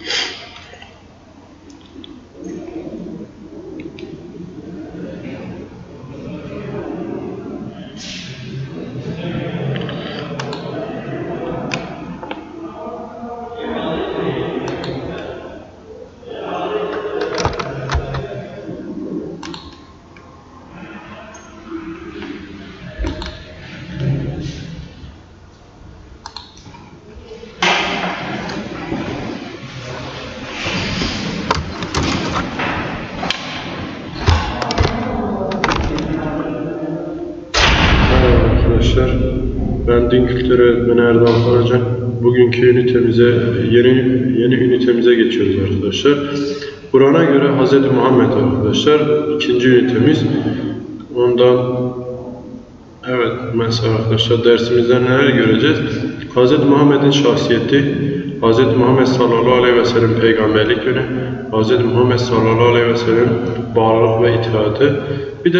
you kültürü öğretmeni Erdal Karaca. Bugünkü ünitemize, yeni yeni ünitemize geçiyoruz arkadaşlar. Kur'an'a göre Hz. Muhammed arkadaşlar ikinci ünitemiz. Ondan evet mesela arkadaşlar dersimizde neler göreceğiz? Hz. Muhammed'in şahsiyeti, Hz. Muhammed sallallahu aleyhi ve sellem peygamberlik yönü, Hz. Muhammed sallallahu aleyhi ve sellem bağlılık ve itaati, bir de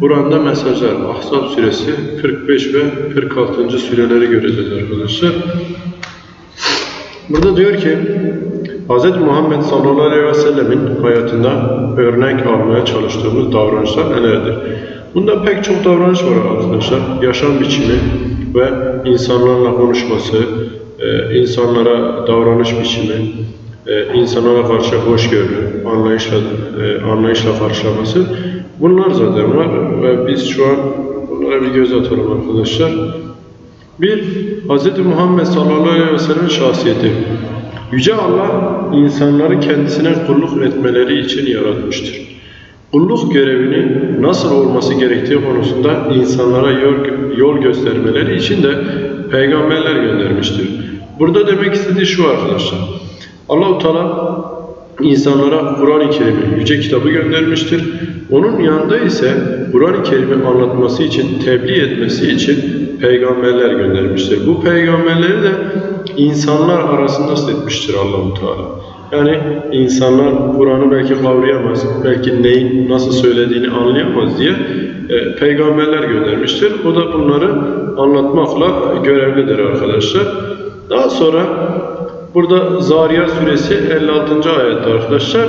Kur'an'da mesajlar, Ahzab suresi 45 ve 46. süreleri göreceğiz arkadaşlar. Burada diyor ki Hz. Muhammed sallallahu aleyhi ve sellemin hayatında örnek almaya çalıştığımız davranışlar nelerdir? Bunda pek çok davranış var arkadaşlar. Yaşam biçimi ve insanlarla konuşması, e, insanlara davranış biçimi, e, insanlara karşı hoşgörü, anlayışla, e, anlayışla karşılaması. Bunlar zaten var ve biz şu an bunlara bir göz atalım arkadaşlar. Bir, Hz. Muhammed sallallahu aleyhi ve sellem şahsiyeti. Yüce Allah insanları kendisine kulluk etmeleri için yaratmıştır. Kulluk görevini nasıl olması gerektiği konusunda insanlara yol, yol göstermeleri için de peygamberler göndermiştir. Burada demek istediği şu arkadaşlar. Allah-u Teala insanlara Kur'an-ı Kerim'i, yüce kitabı göndermiştir. Onun yanında ise Kur'an-ı Kerim'i anlatması için, tebliğ etmesi için peygamberler göndermiştir. Bu peygamberleri de insanlar arasında seçmiştir Allah-u Teala. Yani insanlar Kur'an'ı belki kavrayamaz, belki neyin nasıl söylediğini anlayamaz diye e, peygamberler göndermiştir. O da bunları anlatmakla görevlidir arkadaşlar. Daha sonra burada Zariyat suresi 56. ayette arkadaşlar.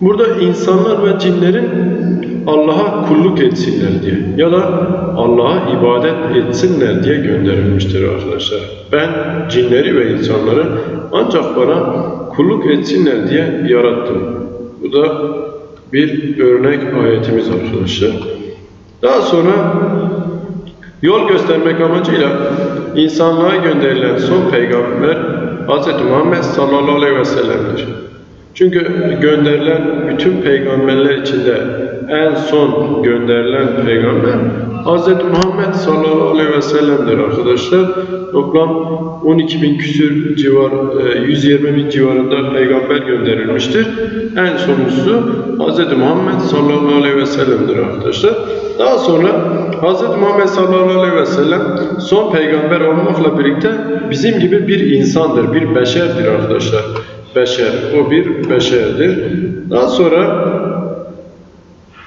Burada insanlar ve cinlerin Allah'a kulluk etsinler diye ya da Allah'a ibadet etsinler diye gönderilmiştir arkadaşlar. Ben cinleri ve insanları ancak bana kulluk etsinler diye yarattım. Bu da bir örnek ayetimiz arkadaşlar. Daha sonra yol göstermek amacıyla insanlığa gönderilen son peygamber Hz. Muhammed sallallahu aleyhi ve sellem'dir. Çünkü gönderilen bütün peygamberler içinde en son gönderilen peygamber Hz. Muhammed sallallahu aleyhi ve sellem'dir arkadaşlar. Toplam 12 bin küsür civar, e, 120 bin civarında peygamber gönderilmiştir. En sonuncusu Hz. Muhammed sallallahu aleyhi ve sellem'dir arkadaşlar. Daha sonra Hz. Muhammed sallallahu aleyhi ve sellem son peygamber olmakla birlikte bizim gibi bir insandır, bir beşerdir arkadaşlar beşer. O bir beşerdir. Daha sonra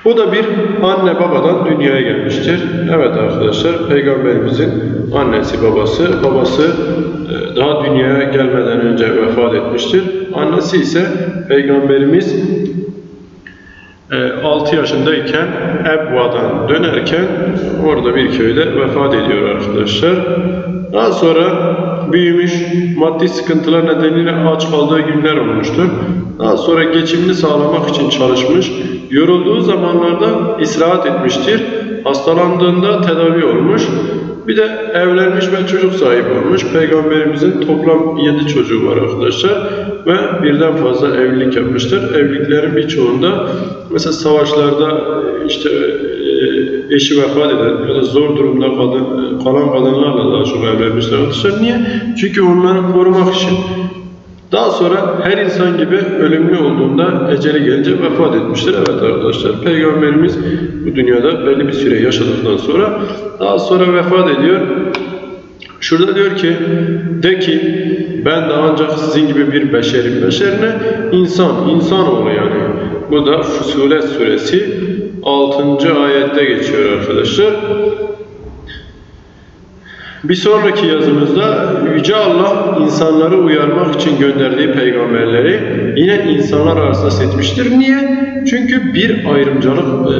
bu da bir anne babadan dünyaya gelmiştir. Evet arkadaşlar peygamberimizin annesi babası, babası e, daha dünyaya gelmeden önce vefat etmiştir. Annesi ise peygamberimiz 6 yaşındayken Ebva'dan dönerken orada bir köyde vefat ediyor arkadaşlar. Daha sonra büyümüş, maddi sıkıntılar nedeniyle aç kaldığı günler olmuştur. Daha sonra geçimini sağlamak için çalışmış, yorulduğu zamanlarda istirahat etmiştir. Hastalandığında tedavi olmuş. Bir de evlenmiş ve çocuk sahibi olmuş. Peygamberimizin toplam 7 çocuğu var arkadaşlar. Ve birden fazla evlilik yapmıştır. Evliliklerin birçoğunda mesela savaşlarda işte eşi vefat eden ya da zor durumda kadın, kalan kadınlarla daha çok evlenmişler arkadaşlar. Niye? Çünkü onları korumak için. Daha sonra her insan gibi ölümlü olduğunda eceli gelince vefat etmiştir. Evet arkadaşlar Peygamberimiz bu dünyada belli bir süre yaşadıktan sonra daha sonra vefat ediyor. Şurada diyor ki de ki ben de ancak sizin gibi bir beşerim. Beşerine insan, insanoğlu yani. Bu da Fusulet suresi 6. ayette geçiyor arkadaşlar. Bir sonraki yazımızda Yüce Allah insanları uyarmak için gönderdiği peygamberleri yine insanlar arasında seçmiştir. Niye? Çünkü bir ayrımcılık, e,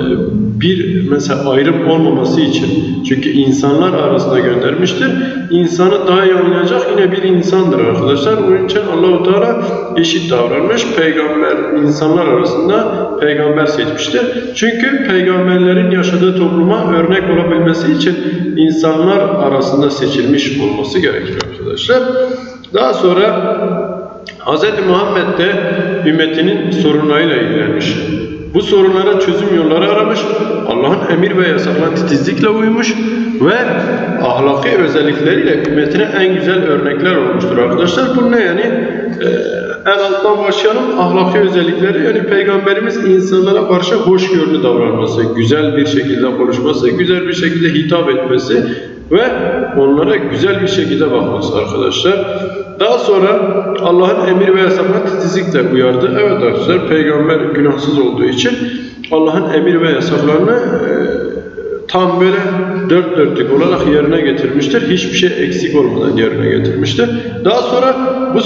bir mesela ayrım olmaması için. Çünkü insanlar arasında göndermiştir. İnsanı daha iyi anlayacak yine bir insandır arkadaşlar. Onun için Allahu Teala eşit davranmış. Peygamber insanlar arasında peygamber seçmiştir. Çünkü peygamberlerin yaşadığı topluma örnek olabilmesi için insanlar arasında seçilmiş olması gerekir arkadaşlar. Daha sonra Hz. Muhammed de ümmetinin sorunlarıyla ilgilenmiş. Bu sorunlara çözüm yolları aramış, Allah'ın emir ve yasaklarına titizlikle uymuş ve ahlaki özellikleriyle ümmetine en güzel örnekler olmuştur arkadaşlar. Bu ne yani? Ee, en alttan başlayalım. Ahlaki özellikleri yani Peygamberimiz insanlara karşı hoşgörülü davranması, güzel bir şekilde konuşması, güzel bir şekilde hitap etmesi ve onlara güzel bir şekilde bakması arkadaşlar. Daha sonra Allah'ın emir ve yasaklarına titizlikle uyardı. Evet arkadaşlar peygamber günahsız olduğu için Allah'ın emir ve yasaklarını e, tam böyle dört dörtlük olarak yerine getirmiştir. Hiçbir şey eksik olmadan yerine getirmiştir. Daha sonra bu,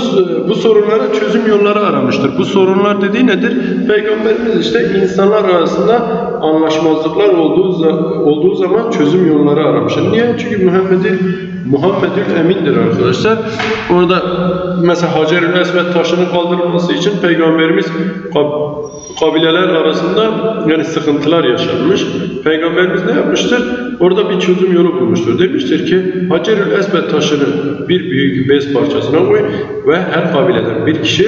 bu sorunlara çözüm yolları aramıştır. Bu sorunlar dediği nedir? Peygamberimiz işte insanlar arasında anlaşmazlıklar olduğu, olduğu zaman çözüm yolları aramıştır. Niye? Çünkü Muhammed'i Muhammedül Emin'dir arkadaşlar. Orada mesela Hacer-ül Esved taşının kaldırılması için Peygamberimiz kab- kabileler arasında yani sıkıntılar yaşanmış. Peygamberimiz ne yapmıştır? Orada bir çözüm yolu bulmuştur. Demiştir ki Hacer-ül Esved taşını bir büyük bez parçasına koy ve her kabileden bir kişi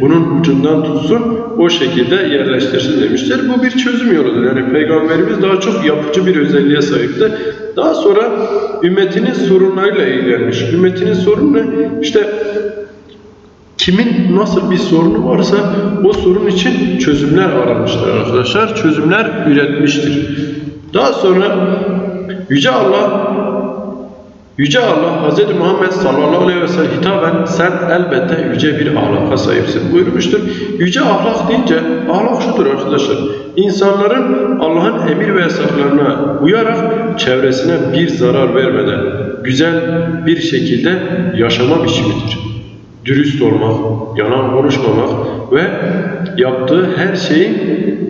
bunun ucundan tutsun o şekilde yerleştirsin demiştir. Bu bir çözüm yoludur. Yani Peygamberimiz daha çok yapıcı bir özelliğe sahipti. Daha sonra ümmetinin sorunlarıyla ilgilenmiş. Ümmetinin sorunu ne? İşte kimin nasıl bir sorunu varsa o sorun için çözümler aramıştır arkadaşlar. Çözümler üretmiştir. Daha sonra Yüce Allah Yüce Allah Hz. Muhammed sallallahu aleyhi ve sellem hitaben sen elbette yüce bir ahlaka sahipsin buyurmuştur. Yüce ahlak deyince ahlak şudur arkadaşlar. İnsanların Allah'ın emir ve yasaklarına uyarak çevresine bir zarar vermeden güzel bir şekilde yaşama biçimidir. Dürüst olmak, yalan konuşmamak ve yaptığı her şeyin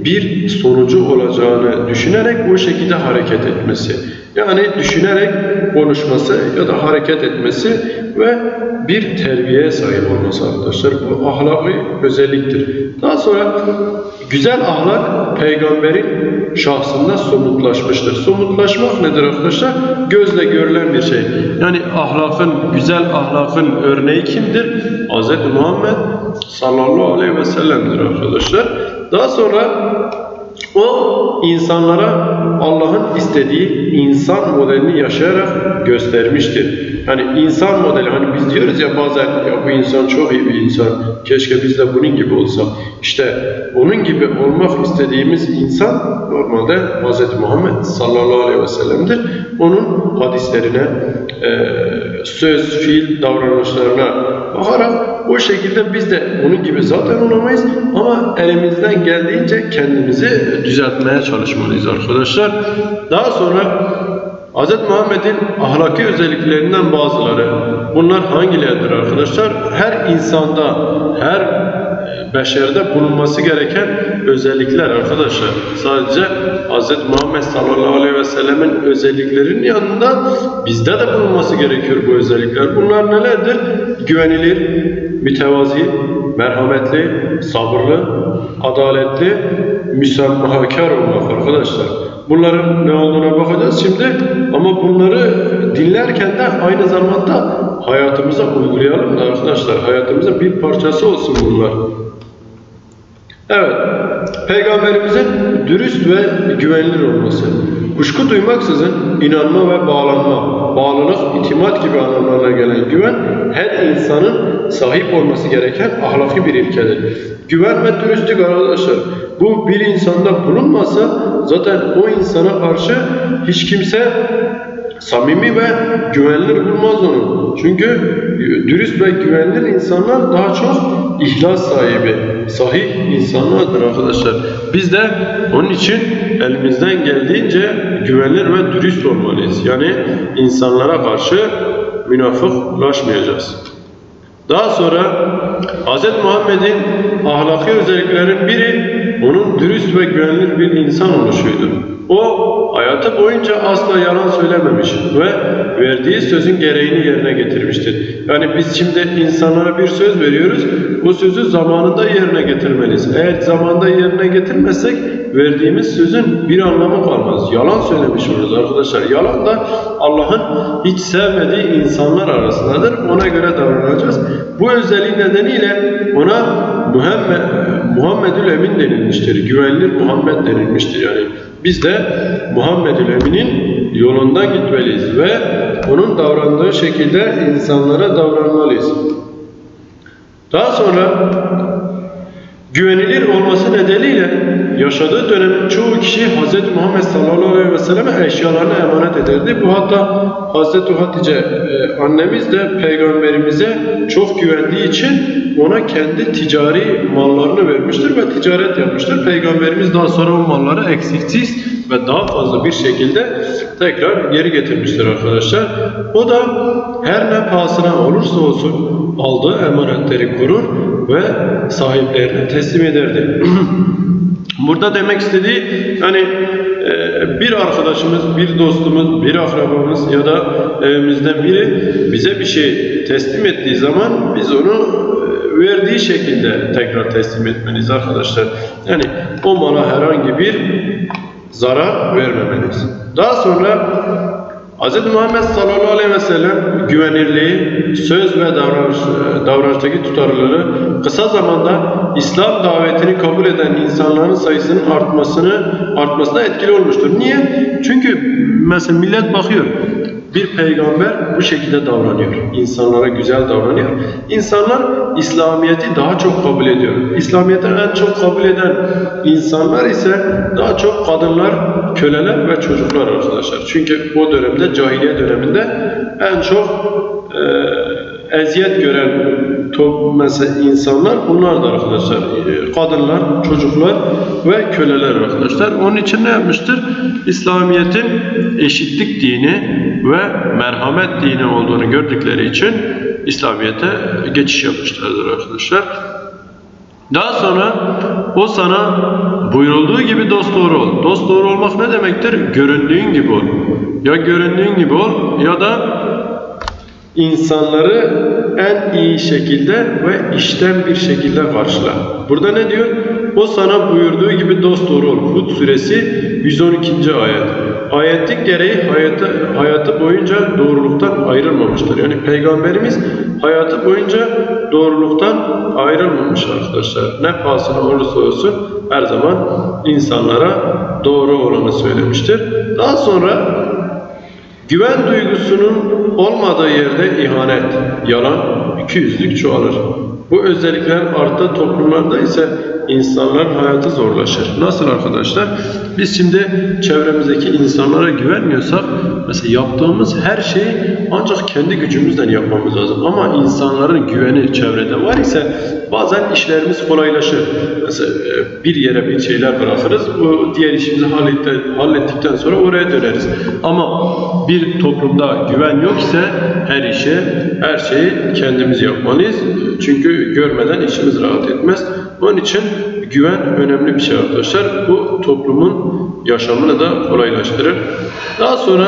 bir sonucu olacağını düşünerek o şekilde hareket etmesi. Yani düşünerek konuşması ya da hareket etmesi ve bir terbiyeye sahip olması arkadaşlar. Bu ahlaki özelliktir. Daha sonra güzel ahlak peygamberin şahsında somutlaşmıştır. Somutlaşmak nedir arkadaşlar? Gözle görülen bir şey. Yani ahlakın, güzel ahlakın örneği kimdir? Hz. Muhammed sallallahu aleyhi ve sellem'dir arkadaşlar. Daha sonra o insanlara Allah'ın istediği insan modelini yaşayarak göstermiştir. Hani insan modeli hani biz diyoruz ya bazen ya bu insan çok iyi bir insan. Keşke biz de bunun gibi olsak. İşte onun gibi olmak istediğimiz insan normalde Hz. Muhammed sallallahu aleyhi ve sellem'dir. Onun hadislerine, söz, fiil, davranışlarına bakarak o şekilde biz de onun gibi zaten olamayız ama elimizden geldiğince kendimizi düzeltmeye çalışmalıyız arkadaşlar. Daha sonra Hz. Muhammed'in ahlaki özelliklerinden bazıları bunlar hangileridir arkadaşlar? Her insanda, her e, beşerde bulunması gereken özellikler arkadaşlar. Sadece Hz. Muhammed sallallahu aleyhi ve sellemin özelliklerinin yanında bizde de bulunması gerekiyor bu özellikler. Bunlar nelerdir? Güvenilir, mütevazi, merhametli, sabırlı, adaletli, müsamahakar olmak arkadaşlar. Bunların ne olduğuna bakacağız şimdi ama bunları dinlerken de aynı zamanda hayatımıza uygulayalım da arkadaşlar. Hayatımızın bir parçası olsun bunlar. Evet, Peygamberimizin dürüst ve güvenilir olması. Kuşku duymaksızın inanma ve bağlanma, bağlılık, itimat gibi anlamlarına gelen güven her insanın sahip olması gereken ahlaki bir ilkedir. Güven ve dürüstlük arkadaşlar. Bu bir insanda bulunmasa zaten o insana karşı hiç kimse samimi ve güvenilir bulmaz onu. Çünkü dürüst ve güvenilir insanlar daha çok ihlas sahibi, sahih insanlardır arkadaşlar. Biz de onun için elimizden geldiğince güvenilir ve dürüst olmalıyız. Yani insanlara karşı münafıklaşmayacağız. Daha sonra Hz. Muhammed'in ahlaki özelliklerin biri onun dürüst ve güvenilir bir insan oluşuydu. O hayatı boyunca asla yalan söylememiş ve verdiği sözün gereğini yerine getirmiştir. Yani biz şimdi insanlara bir söz veriyoruz, bu sözü zamanında yerine getirmeliyiz. Eğer zamanında yerine getirmezsek verdiğimiz sözün bir anlamı kalmaz. Yalan söylemiş oluruz arkadaşlar. Yalan da Allah'ın hiç sevmediği insanlar arasındadır. Ona göre davranacağız. Bu özelliği nedeniyle ona Muhammed, Muhammedül Emin denilmiştir. Güvenilir Muhammed denilmiştir. Yani biz de Muhammedül Emin'in yolundan gitmeliyiz ve onun davrandığı şekilde insanlara davranmalıyız. Daha sonra güvenilir olması nedeniyle yaşadığı dönemin çoğu kişi Hz. Muhammed sallallahu aleyhi ve selleme eşyalarını emanet ederdi. Bu hatta Hz. Hatice e, annemiz de peygamberimize çok güvendiği için ona kendi ticari mallarını vermiştir ve ticaret yapmıştır. Peygamberimiz daha sonra o malları eksiksiz ve daha fazla bir şekilde tekrar geri getirmiştir arkadaşlar. O da her ne pahasına olursa olsun aldığı emanetleri korur ve sahiplerine teslim ederdi. Burada demek istediği hani e, bir arkadaşımız, bir dostumuz, bir akrabamız ya da evimizden biri bize bir şey teslim ettiği zaman biz onu e, verdiği şekilde tekrar teslim etmeliyiz arkadaşlar. Yani o mala herhangi bir zarar vermemeliyiz. Daha sonra Hz. Muhammed sallallahu aleyhi ve sellem güvenirliği, söz ve davranış, davranıştaki tutarlılığı kısa zamanda İslam davetini kabul eden insanların sayısının artmasını artmasına etkili olmuştur. Niye? Çünkü mesela millet bakıyor. Bir peygamber bu şekilde davranıyor. İnsanlara güzel davranıyor. İnsanlar İslamiyet'i daha çok kabul ediyor. İslamiyet'i en çok kabul eden insanlar ise daha çok kadınlar, köleler ve çocuklar arkadaşlar. Çünkü o dönemde, cahiliye döneminde en çok e, eziyet gören mesela insanlar bunlardır arkadaşlar. E, Kadınlar, çocuklar ve köleler arkadaşlar. Onun için ne yapmıştır? İslamiyet'in eşitlik dini ve merhamet dini olduğunu gördükleri için İslamiyet'e geçiş yapmışlardır arkadaşlar. Daha sonra o sana buyurulduğu gibi dost doğru ol. Dost doğru olmak ne demektir? Göründüğün gibi ol. Ya göründüğün gibi ol ya da insanları en iyi şekilde ve işten bir şekilde karşıla. Burada ne diyor? O sana buyurduğu gibi dost doğru ol. Hud suresi 112. ayet. Ayetin gereği hayatı, hayatı boyunca doğruluktan ayrılmamıştır. Yani Peygamberimiz hayatı boyunca doğruluktan ayrılmamış arkadaşlar. Ne pahasına olursa olsun her zaman insanlara doğru olanı söylemiştir. Daha sonra Güven duygusunun olmadığı yerde ihanet, yalan, ikiyüzlülük çoğalır. Bu özellikler arttığı toplumlarda ise insanların hayatı zorlaşır. Nasıl arkadaşlar? Biz şimdi çevremizdeki insanlara güvenmiyorsak mesela yaptığımız her şeyi ancak kendi gücümüzden yapmamız lazım. Ama insanların güveni çevrede var ise bazen işlerimiz kolaylaşır. Mesela e, bir yere bir şeyler bırakırız. Bu diğer işimizi hallettikten sonra oraya döneriz. Ama bir toplumda güven yok ise her işe, her şeyi kendimiz yapmalıyız. Çünkü görmeden içimiz rahat etmez. Onun için güven önemli bir şey arkadaşlar. Bu toplumun yaşamını da kolaylaştırır. Daha sonra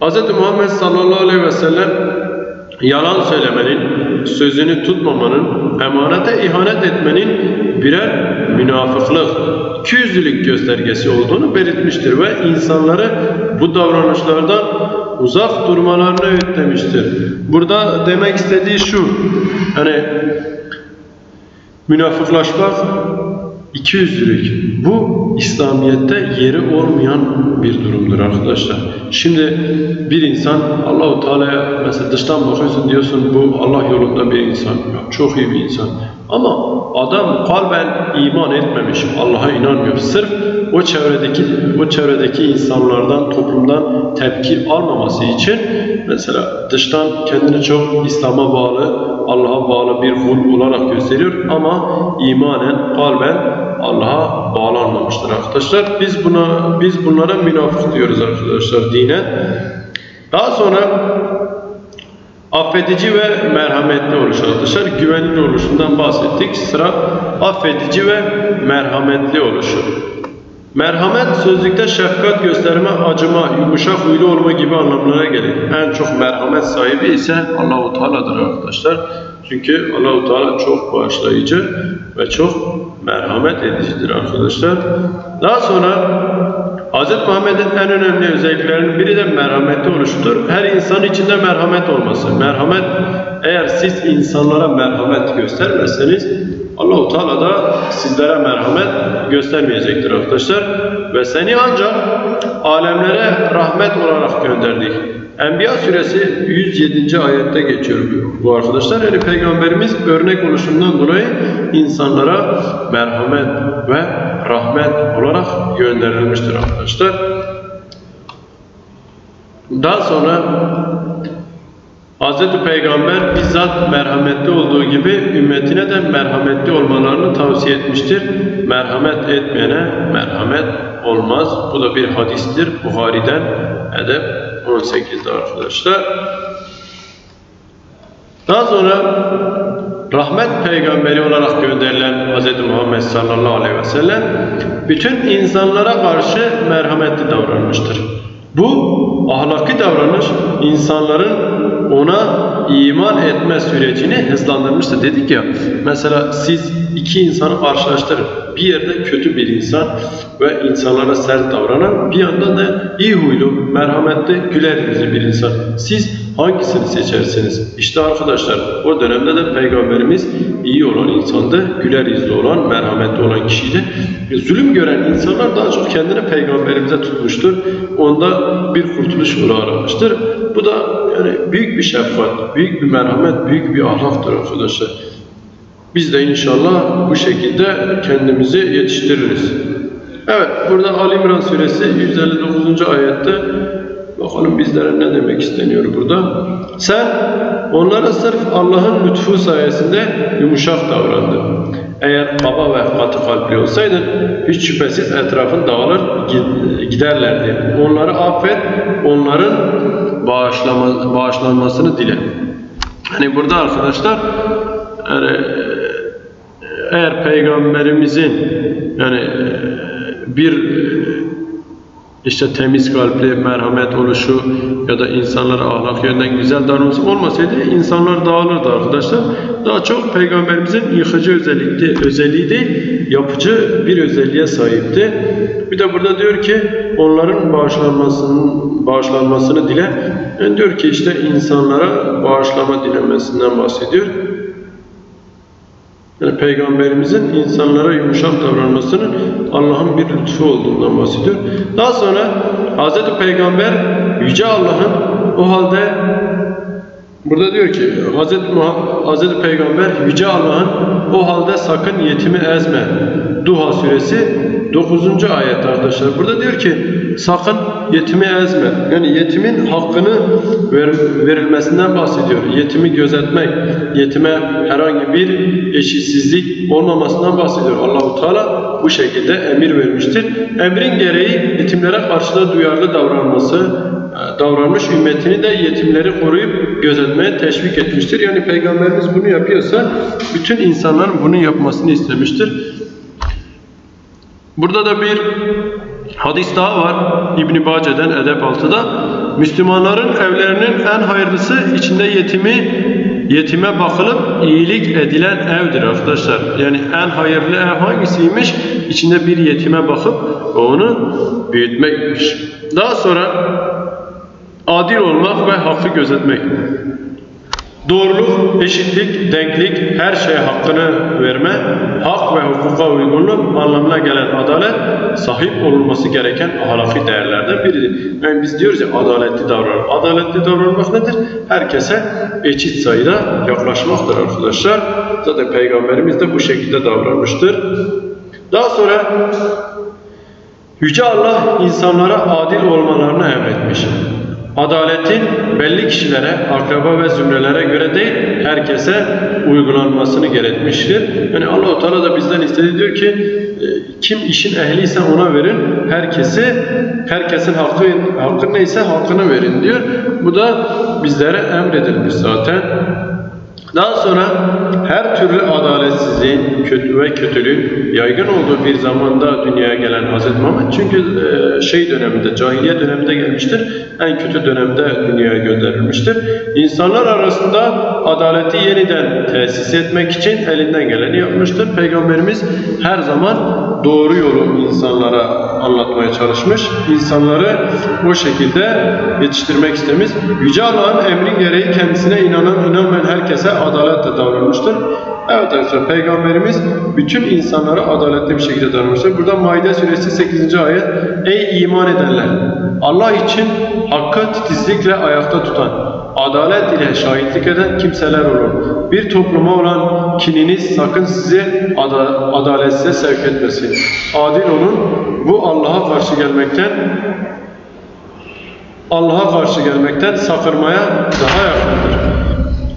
Hz. Muhammed sallallahu aleyhi ve sellem yalan söylemenin, sözünü tutmamanın, emanete ihanet etmenin birer münafıklık, ikiyüzlülük göstergesi olduğunu belirtmiştir ve insanları bu davranışlardan uzak durmalarını öğütlemiştir. Burada demek istediği şu, hani münafıklaşmak, ikiyüzlülük. Bu İslamiyet'te yeri olmayan bir durumdur arkadaşlar. Şimdi bir insan Allahu Teala'ya mesela dıştan bakıyorsun diyorsun bu Allah yolunda bir insan. Çok iyi bir insan. Ama adam kalben iman etmemiş, Allah'a inanmıyor. Sırf o çevredeki o çevredeki insanlardan, toplumdan tepki almaması için mesela dıştan kendini çok İslam'a bağlı, Allah'a bağlı bir kul olarak gösteriyor ama imanen, kalben Allah'a bağlanmamıştır arkadaşlar. Biz buna biz bunlara münafık diyoruz arkadaşlar dine. Daha sonra affedici ve merhametli oluş arkadaşlar. Güvenilir oluşundan bahsettik. Sıra affedici ve merhametli oluşu. Merhamet sözlükte şefkat gösterme, acıma, yumuşak huylu olma gibi anlamlara gelir. En çok merhamet sahibi ise Allahu Teala'dır arkadaşlar. Çünkü Allahu Teala çok bağışlayıcı ve çok merhamet edicidir arkadaşlar. Daha sonra Hz. Muhammed'in en önemli özelliklerinin biri de merhametli oluşudur. Her insan içinde merhamet olması. Merhamet eğer siz insanlara merhamet göstermezseniz Allahu Teala da sizlere merhamet göstermeyecektir arkadaşlar. Ve seni ancak alemlere rahmet olarak gönderdik. Enbiya suresi 107. ayette geçiyor bu arkadaşlar. Yani peygamberimiz örnek oluşundan dolayı insanlara merhamet ve rahmet olarak gönderilmiştir arkadaşlar. Daha sonra Hz. Peygamber bizzat merhametli olduğu gibi ümmetine de merhametli olmalarını tavsiye etmiştir. Merhamet etmeyene merhamet olmaz. Bu da bir hadistir. Buhari'den Edep 18'de arkadaşlar. Daha sonra rahmet peygamberi olarak gönderilen Hz. Muhammed sallallahu aleyhi ve sellem bütün insanlara karşı merhametli davranmıştır. Bu ahlaki davranış insanların ona iman etme sürecini hızlandırmıştır. Dedik ya mesela siz iki insanı karşılaştırın. Bir yerde kötü bir insan ve insanlara sert davranan bir yandan da iyi huylu, merhametli, güler yüzlü bir insan. Siz hangisini seçersiniz? İşte arkadaşlar o dönemde de peygamberimiz iyi olan insandı, güler yüzlü olan, merhametli olan kişiydi. Zulüm gören insanlar daha çok kendini peygamberimize tutmuştur. Onda bir kurtuluş yolu aramıştır. Bu da büyük bir şefkat, büyük bir merhamet, büyük bir ahlaktır arkadaşlar. Biz de inşallah bu şekilde kendimizi yetiştiririz. Evet, burada Ali İmran suresi 159. ayette bakalım bizlere ne demek isteniyor burada. Sen onlara sırf Allah'ın lütfu sayesinde yumuşak davrandın. Eğer kaba ve katı kalpli olsaydın hiç şüphesiz etrafın dağılır giderlerdi. Onları affet, onların bağışlama, bağışlanmasını dile. Hani burada arkadaşlar yani eğer peygamberimizin yani bir işte temiz kalpli, merhamet oluşu ya da insanlara ahlak yönden güzel davranması olmasaydı insanlar dağılırdı arkadaşlar. Daha çok peygamberimizin yıkıcı özellikli, özelliği değil, yapıcı bir özelliğe sahipti. Bir de burada diyor ki onların bağışlanmasının bağışlanmasını dile. Yani diyor ki işte insanlara bağışlama dilemesinden bahsediyor. Yani Peygamberimizin insanlara yumuşak davranmasının Allah'ın bir lütfu olduğundan bahsediyor. Daha sonra Hz. Peygamber Yüce Allah'ın o halde burada diyor ki Hz. Hz. Peygamber Yüce Allah'ın o halde sakın yetimi ezme. Duha suresi 9. ayet arkadaşlar. Burada diyor ki sakın yetimi ezme. Yani yetimin hakkını ver, verilmesinden bahsediyor. Yetimi gözetmek, yetime herhangi bir eşitsizlik olmamasından bahsediyor. Allahu Teala bu şekilde emir vermiştir. Emrin gereği yetimlere karşı da duyarlı davranması, e, davranmış ümmetini de yetimleri koruyup gözetmeye teşvik etmiştir. Yani Peygamberimiz bunu yapıyorsa bütün insanların bunu yapmasını istemiştir. Burada da bir hadis daha var İbn Bace'den Edep 6'da. Müslümanların evlerinin en hayırlısı içinde yetimi yetime bakılıp iyilik edilen evdir arkadaşlar. Yani en hayırlı ev hangisiymiş? İçinde bir yetime bakıp onu büyütmekmiş. Daha sonra adil olmak ve hakkı gözetmek. Doğruluk, eşitlik, denklik, her şeye hakkını verme, hak ve hukuka uygunluk anlamına gelen adalet sahip olunması gereken ahlaki değerlerden biridir. Yani biz diyoruz ya adaletli davranmak. Adaletli davranmak nedir? Herkese eşit sayıda yaklaşmaktır arkadaşlar. Zaten Peygamberimiz de bu şekilde davranmıştır. Daha sonra Yüce Allah insanlara adil olmalarını emretmiş. Adaletin belli kişilere, akraba ve zümrelere göre değil, herkese uygulanmasını gerekmiştir. Yani Allah-u Teala da bizden istedi diyor ki e, kim işin ehliyse ona verin, herkesi herkesin hakkı hakkı neyse hakkını verin diyor. Bu da bizlere emredilmiş zaten. Daha sonra her türlü adaletsizliğin kötü ve kötülüğün yaygın olduğu bir zamanda dünyaya gelen Hz. Muhammed çünkü e, şey döneminde, cahiliye döneminde gelmiştir. En kötü dönemde dünyaya gönderilmiştir. İnsanlar arasında adaleti yeniden tesis etmek için elinden geleni yapmıştır. Peygamberimiz her zaman doğru yolu insanlara anlatmaya çalışmış. İnsanları o şekilde yetiştirmek istemiş. Yüce Allah'ın emrin gereği kendisine inanan inanmayan herkese adaletle davranmıştır. Evet arkadaşlar Peygamberimiz bütün insanlara adaletli bir şekilde davranmıştır. Burada Maide suresi 8. ayet Ey iman edenler! Allah için hakkı titizlikle ayakta tutan, adalet ile şahitlik eden kimseler olun. Bir topluma olan kininiz sakın sizi ada adaletsize sevk etmesin. Adil olun. Bu Allah'a karşı gelmekten Allah'a karşı gelmekten sakırmaya daha yakındır.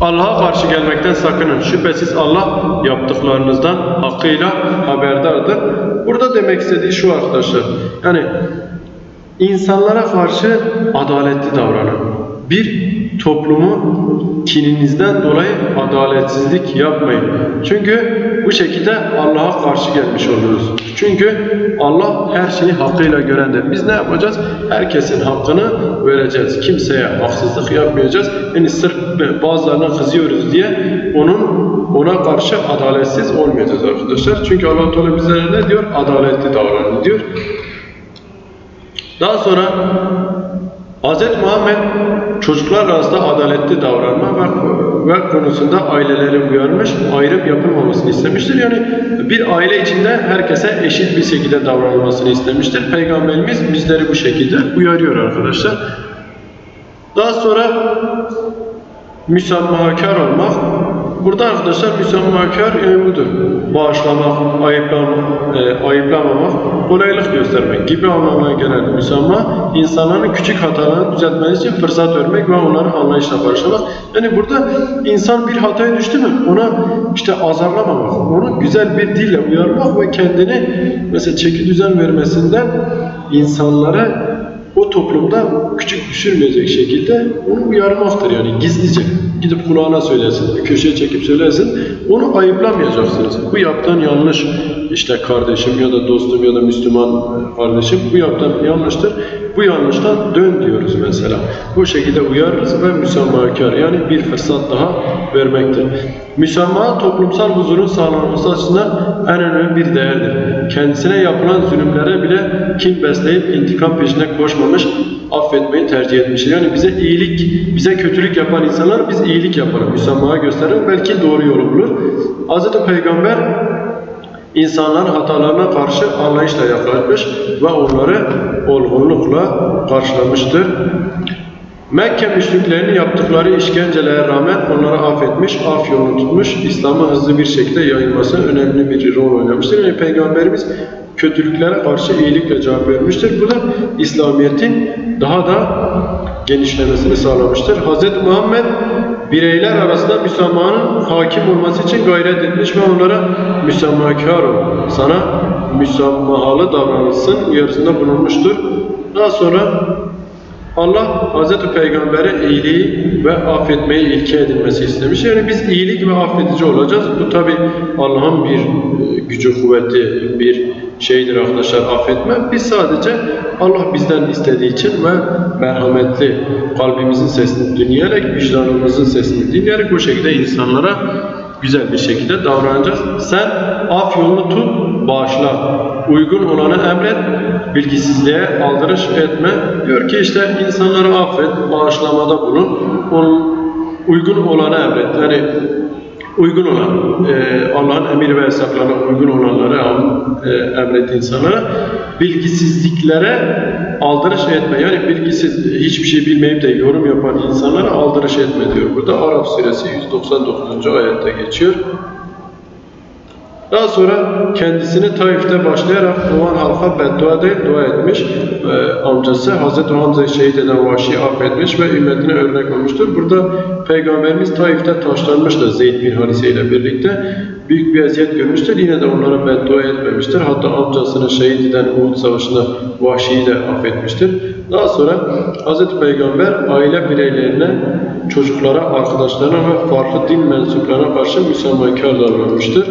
Allah'a karşı gelmekten sakının. Şüphesiz Allah yaptıklarınızdan hakkıyla haberdardır. Burada demek istediği şu arkadaşlar. Yani insanlara karşı adaletli davranın. Bir toplumu kininizden dolayı adaletsizlik yapmayın. Çünkü bu şekilde Allah'a karşı gelmiş oluruz. Çünkü Allah her şeyi hakkıyla görendir. Biz ne yapacağız? Herkesin hakkını vereceğiz. Kimseye haksızlık yapmayacağız. Yani sırf bazılarına kızıyoruz diye onun ona karşı adaletsiz olmayacağız arkadaşlar. Çünkü Allah Teala bizlere ne diyor? Adaletli davranın diyor. Daha sonra Hz. Muhammed çocuklar arasında adaletli davranma ve, ve konusunda aileleri uyarmış, ayrım yapılmamasını istemiştir. Yani bir aile içinde herkese eşit bir şekilde davranılmasını istemiştir. Peygamberimiz bizleri bu şekilde uyarıyor arkadaşlar. Daha sonra müsamahakar olmak. Burada arkadaşlar müsamahakar yani budur. Bağışlamak, ayıplamak, e, ayıplamamak, kolaylık göstermek gibi anlamına gelen müsamaha insanların küçük hatalarını düzeltmesi için fırsat vermek ve onları anlayışla karşılamak. Yani burada insan bir hataya düştü mü ona işte azarlamamak, onu güzel bir dille uyarmak ve kendini mesela çeki düzen vermesinden insanlara o toplumda küçük düşürmeyecek şekilde onu uyarmaktır yani gizlice gidip kulağına söylesin, bir köşeye çekip söylesin onu ayıplamayacaksınız. Bu yaptığın yanlış işte kardeşim ya da dostum ya da Müslüman kardeşim bu yaptığın yanlıştır. Bu yanlıştan dön diyoruz mesela. Bu şekilde uyarırız ve müsamahakar yani bir fırsat daha vermektir. Müsamaha toplumsal huzurun sağlanması açısından en önemli bir değerdir. Kendisine yapılan zulümlere bile kim besleyip intikam peşine koşmamış, affetmeyi tercih etmiştir. Yani bize iyilik, bize kötülük yapan insanlar biz iyilik yaparız, müsamaha gösterir, belki doğru yolu bulur. Hz. Peygamber insanların hatalarına karşı anlayışla yaklaşmış ve onları olgunlukla karşılamıştır. Mekke müşriklerinin yaptıkları işkencelere rağmen onları affetmiş, af yolunu tutmuş, İslam'ı hızlı bir şekilde yayılması önemli bir rol oynamıştır. Yani Peygamberimiz kötülüklere karşı iyilikle cevap vermiştir. Bu da İslamiyet'in daha da genişlemesini sağlamıştır. Hz. Muhammed bireyler arasında müsamahanın hakim olması için gayret etmiş ve onlara müsamahakar ol, sana müsamahalı davranılsın uyarısında bulunmuştur. Daha sonra Allah Hz. Peygamber'e iyiliği ve affetmeyi ilke edilmesi istemiş. Yani biz iyilik ve affedici olacağız. Bu tabi Allah'ın bir gücü, kuvveti, bir şeydir arkadaşlar affetme. Biz sadece Allah bizden istediği için ve merhametli kalbimizin sesini dinleyerek, vicdanımızın sesini dinleyerek bu şekilde insanlara güzel bir şekilde davranacağız. Sen af yolunu tut, bağışla. Uygun olanı emret, bilgisizliğe aldırış etme. Diyor ki işte insanları affet, bağışlamada bulun. Onun uygun olanı emret. Yani uygun olan, e, Allah'ın emir ve yasaklarına uygun olanları e, emret insanlara. Bilgisizliklere aldırış etme. Yani bilgisiz, hiçbir şey bilmeyip de yorum yapan insanlara aldırış etme diyor. Burada Arap suresi 199. ayette geçiyor. Daha sonra kendisini Taif'te başlayarak Doğan halka beddua değil dua etmiş. Ee, amcası Hazreti Hamza'yı şehit eden Vahşi'yi affetmiş ve ümmetine örnek olmuştur. Burada Peygamberimiz Taif'te taşlanmıştır Zeyd bin Harise ile birlikte. Büyük bir eziyet görmüştür. Yine de onlara beddua etmemiştir. Hatta amcasını şehit eden Uhud Savaşı'nda Vahşi'yi de affetmiştir. Daha sonra Hazreti Peygamber aile bireylerine, çocuklara, arkadaşlarına ve farklı din mensuplarına karşı müsamahakar davranmıştır.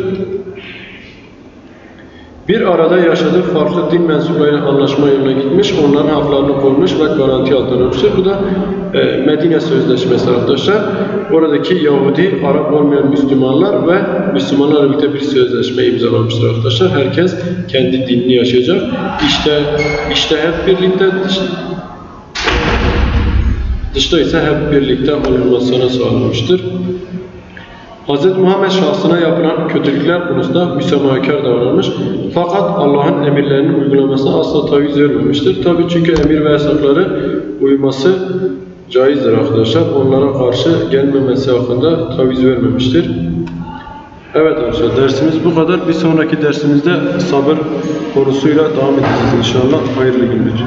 Bir arada yaşadığı farklı din mensuplarıyla anlaşma yoluna gitmiş, onların haklarını korumuş ve garanti altına almıştır. Bu da e, Medine Sözleşmesi arkadaşlar. Oradaki Yahudi, Arap olmayan Müslümanlar ve Müslümanlarla birlikte bir sözleşme imzalamıştır arkadaşlar. Herkes kendi dinini yaşayacak. İşte, işte hep birlikte, dış- dışta ise hep birlikte olunmasını sağlamıştır. Hz. Muhammed şahsına yapılan kötülükler konusunda müsamahakar davranmış. Fakat Allah'ın emirlerinin uygulamasına asla taviz vermemiştir. Tabi çünkü emir ve yasakları uyması caizdir arkadaşlar. Onlara karşı gelmemesi hakkında taviz vermemiştir. Evet arkadaşlar dersimiz bu kadar. Bir sonraki dersimizde sabır konusuyla devam edeceğiz inşallah. Hayırlı günler.